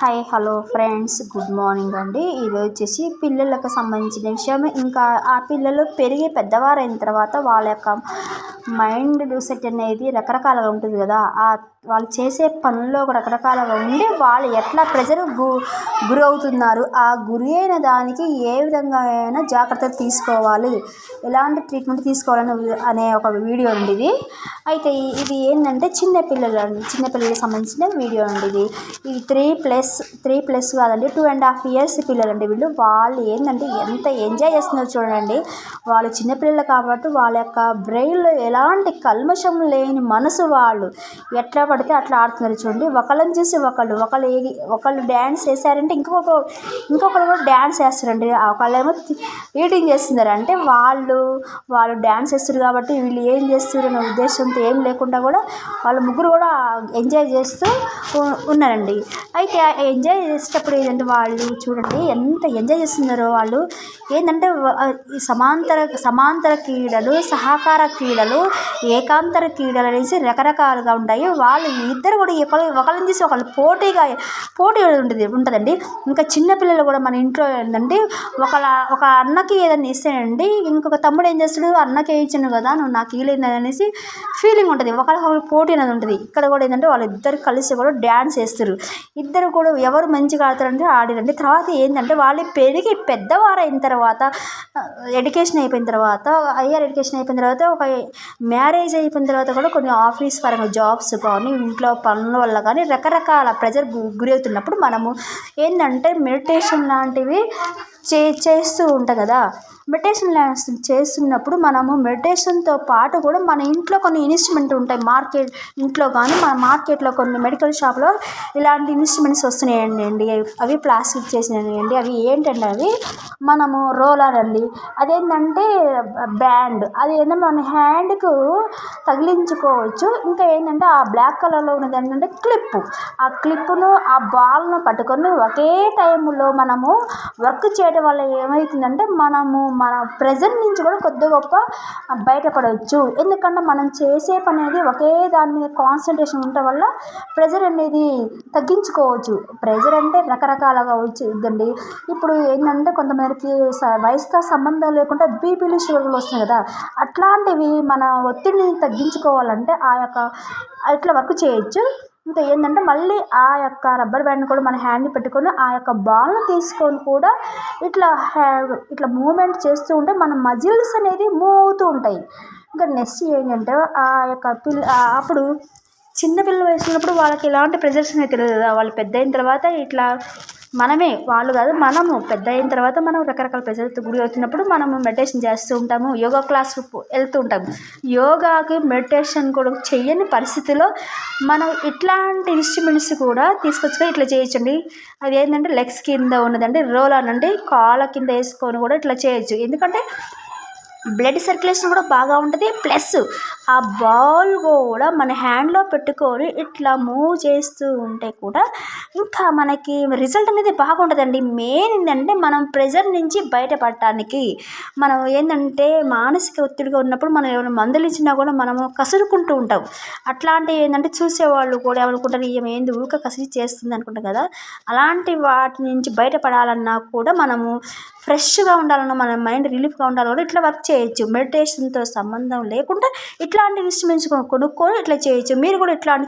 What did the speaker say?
Hi hello friends good morning అండి. ఇది వచ్చేసి పిల్లలకు సంబంధించిన విషయం. ఇంకా ఆ పిల్లలు పెరిగి పెద్దవారైన తర్వాత వాళ్ళ యొక్క మైండ్ సెట్ అనేది రకరకాలుగా ఉంటుంది కదా. ఆ వాళ్ళు చేసే పనుల్లో రకరకాలుగా ఉండి వాళ్ళు ఎట్లా ప్రెజర్ గు గురి అవుతున్నారు ఆ గురి అయిన దానికి ఏ విధంగా అయినా జాగ్రత్తలు తీసుకోవాలి. ఎలాంటి ట్రీట్మెంట్ తీసుకోవాలని అనే ఒక వీడియో అండి ఇది. అయితే ఇది ఏంటంటే చిన్నపిల్లలు చిన్నపిల్లలకు సంబంధించిన వీడియో అండి ఇది. ఈ త్రీ ప్లస్ త్రీ ప్లస్ కాదండి టూ అండ్ హాఫ్ ఇయర్స్ పిల్లలు అండి వీళ్ళు. వాళ్ళు ఏంటంటే ఎంత ఎంజాయ్ చేస్తున్నారు చూడండి. వాళ్ళు చిన్నపిల్లలు కాబట్టి వాళ్ళ యొక్క బ్రెయిన్లో ఎలాంటి కల్మషం లేని మనసు వాళ్ళు. ఎట్లా పడితే అట్లా ఆడుతున్నారు చూడండి. ఒకళ్ళని చూసి ఒకళ్ళు ఒకళ్ళు ఒకళ్ళు డ్యాన్స్ వేసారంటే ఇంకొక ఇంకొకరు కూడా డ్యాన్స్ వేస్తారండి ఒకళ్ళేమో ఈటింగ్ చేస్తున్నారు. అంటే వాళ్ళు వాళ్ళు డ్యాన్స్ వేస్తారు కాబట్టి వీళ్ళు ఏం చేస్తారు అనే ఉద్దేశంతో ఏం లేకుండా కూడా వాళ్ళ ముగ్గురు కూడా ఎంజాయ్ చేస్తూ ఉన్నారండి. అయితే ఎంజాయ్ చేసేటప్పుడు ఏంటంటే వాళ్ళు చూడండి ఎంత ఎంజాయ్ చేస్తున్నారో వాళ్ళు. ఏంటంటే ఈ సమాంతర సమాంతర క్రీడలు సహకార క్రీడలు ఏకాంతర క్రీడలు అనేసి రకరకాలుగా ఉంటాయి. వాళ్ళు ఇద్దరు కూడా ఒకరు ఒకళ్ళని తీసి ఒకళ్ళు పోటీగా పోటీ ఉంటుంది ఉంటుందండి. ఇంకా చిన్నపిల్లలు కూడా మన ఇంట్లో ఏంటంటే ఒకళ్ళ ఒక అన్నకి ఏదైనా ఇస్తేనండి ఇంకొక తమ్ముడు ఏం చేస్తాడు అన్నకి ఇచ్చాను కదా నువ్వు నాకు ఇవ్వలేదు అనేసి ఫీలింగ్ ఉంటుంది. ఒకరికొకరు పోటీ అనేది ఉంటుంది. ఇక్కడ కూడా ఏంటంటే వాళ్ళు ఇద్దరు కలిసి కూడా డ్యాన్స్ వేస్తారు ఇద్దరు కూడా ఎవరు మంచిగా ఆడతారంటే ఆడిరండి తర్వాత ఏంటంటే వాళ్ళు పెరిగి పెద్దవారు అయిన తర్వాత ఎడ్యుకేషన్ అయిపోయిన తర్వాత హయ్యర్ ఎడ్యుకేషన్ అయిపోయిన తర్వాత ఒక మ్యారేజ్ అయిపోయిన తర్వాత కూడా కొన్ని ఆఫీస్ పరంగా జాబ్స్ కానీ ఇంట్లో పనుల వల్ల కానీ రకరకాల ప్రెజర్ గురి అవుతున్నప్పుడు మనము ఏంటంటే మెడిటేషన్ లాంటివి చే చేస్తూ ఉంటాం కదా. మెడిటేషన్ చేస్తున్నప్పుడు మనము మెడిటేషన్తో పాటు కూడా మన ఇంట్లో కొన్ని ఇన్స్ట్రుమెంట్ ఉంటాయి. మార్కెట్ ఇంట్లో కానీ మన మార్కెట్లో కొన్ని మెడికల్ షాప్లో ఇలాంటి ఇన్స్ట్రుమెంట్స్ వస్తున్నాయండి. అండి అవి ప్లాస్టిక్ చేసినవి అవి ఏంటంటే అవి మనము రోలర్ అండి. అదేంటంటే బ్యాండ్ అది ఏంటంటే మన హ్యాండ్కు తగిలించుకోవచ్చు. ఇంకా ఏంటంటే ఆ బ్లాక్ కలర్లో ఉన్నది ఏంటంటే క్లిప్. ఆ క్లిప్ను ఆ బాల్ను పట్టుకొని ఒకే టైంలో మనము వర్క్ చేయడం వల్ల ఏమవుతుందంటే మనము మన ప్రెజెంట్ నుంచి కూడా కొద్ది గొప్ప బయటపడవచ్చు. ఎందుకంటే మనం చేసే పని అనేది ఒకే దాని మీద కాన్సన్ట్రేషన్ ఉండటం వల్ల ప్రెజర్ అనేది తగ్గించుకోవచ్చు. ప్రెజర్ అంటే రకరకాలుగా వచ్చిందండి ఇప్పుడు ఏంటంటే కొంతమందికి వయసుతో సంబంధం లేకుండా బీపీలు షుగర్లు వస్తున్నాయి కదా. అట్లాంటివి మన ఒత్తిడిని తగ్గించుకోవాలంటే ఆ యొక్క ఇట్లా వర్క్ చేయొచ్చు. ఇంకా ఏంటంటే మళ్ళీ ఆ యొక్క రబ్బర్ బ్యాండ్ కూడా మన హ్యాండ్ పెట్టుకొని ఆ యొక్క బాల్ను తీసుకొని కూడా ఇట్లా హ్యా ఇట్లా మూమెంట్ చేస్తూ ఉంటే మన మజిల్స్ అనేది మూవ్ అవుతూ ఉంటాయి. ఇంకా నెక్స్ట్ ఏంటంటే ఆ యొక్క పిల్ల అప్పుడు చిన్నపిల్లలు వేసినప్పుడు వాళ్ళకి ఎలాంటి ప్రెజర్స్ అనేది తెలియదు కదా. వాళ్ళు పెద్ద అయిన తర్వాత ఇట్లా మనమే వాళ్ళు కాదు మనము. పెద్ద అయిన తర్వాత మనం రకరకాల ప్రజలతో గురి అవుతున్నప్పుడు మనము మెడిటేషన్ చేస్తూ ఉంటాము యోగా క్లాస్ వెళ్తూ ఉంటాము. యోగాకి మెడిటేషన్ కూడా చేయని పరిస్థితిలో మనం ఇట్లాంటి ఇన్స్ట్రుమెంట్స్ కూడా తీసుకొచ్చుకొని ఇట్లా చేయొచ్చండి. అది ఏంటంటే లెగ్స్ కింద ఉన్నదండి రోల్ అనండి కాళ్ళ కింద వేసుకొని కూడా ఇట్లా చేయొచ్చు. ఎందుకంటే బ్లడ్ సర్క్యులేషన్ కూడా బాగా ఉంటుంది. ప్లస్ ఆ బాల్ కూడా మన హ్యాండ్లో పెట్టుకొని ఇట్లా మూవ్ చేస్తూ ఉంటే కూడా ఇంకా మనకి రిజల్ట్ అనేది బాగుంటుందండి. మెయిన్ ఏంటంటే మనం ప్రెజర్ నుంచి బయటపడటానికి మనం ఏంటంటే మానసిక ఒత్తిడిగా ఉన్నప్పుడు మనం ఏమైనా మందులు ఇచ్చినా కూడా మనము కసురుకుంటూ ఉంటాం. అట్లాంటివి ఏంటంటే చూసేవాళ్ళు కూడా ఏమనుకుంటారు ఈమె ఏంది ఊక కసిరి చేస్తుంది అనుకుంటాం కదా. అలాంటి వాటి నుంచి బయటపడాలన్నా కూడా మనము ఫ్రెష్గా ఉండాలన్నా మన మైండ్ రిలీఫ్గా ఉండాలన్నా ఇట్లా వర్క్ చేయొచ్చు. మెడిటేషన్తో సంబంధం లేకుండా ఇట్లాంటి ఇన్స్ట్రుమెంట్స్ కొనుక్కొని ఇట్లా చేయొచ్చు. మీరు కూడా ఇట్లాంటి